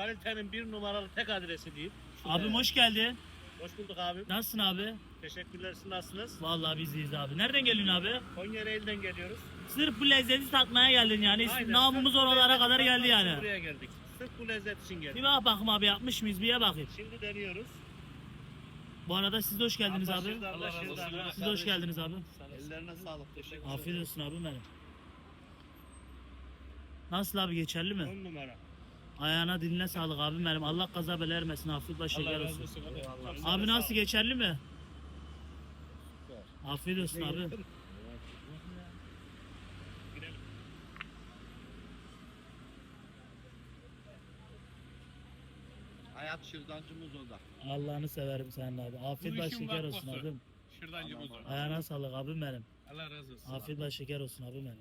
kalitenin bir numaralı tek adresi diyeyim. Abim hoş geldin. Hoş bulduk abim. Nasılsın abi? Teşekkürler. Siz nasılsınız? Vallahi biz iyiyiz abi. Nereden geliyorsun abi? Konya Reil'den geliyoruz. Sırf bu lezzeti tatmaya geldin yani. Aynen. Namımız Sırf oralara kadar geldi yani. Buraya geldik. Sırf bu lezzet için Bir geldik. bak bakayım abi yapmış mıyız? Bir ye bakayım. Şimdi deniyoruz. Bu arada siz de hoş geldiniz abi. Anlaşıldı, anlaşıldı. Siz de hoş geldiniz abi. Ellerine sağlık. Teşekkür ederim. Afiyet olsun abi benim. Nasıl abi geçerli mi? On numara. Ayağına diline sağlık abim benim. Allah kaza bela vermesin. Afiyet baş şeker olsun. Abi nasıl geçerli mi? Afiyet olsun abi. Hayat şırdancımız o da. Allah'ını severim senin abi. Afiyet baş şeker olsun abim. Şırdancı buzu. Ayağına sağlık abim benim. Allah razı olsun. Afiyet baş şeker olsun abim benim.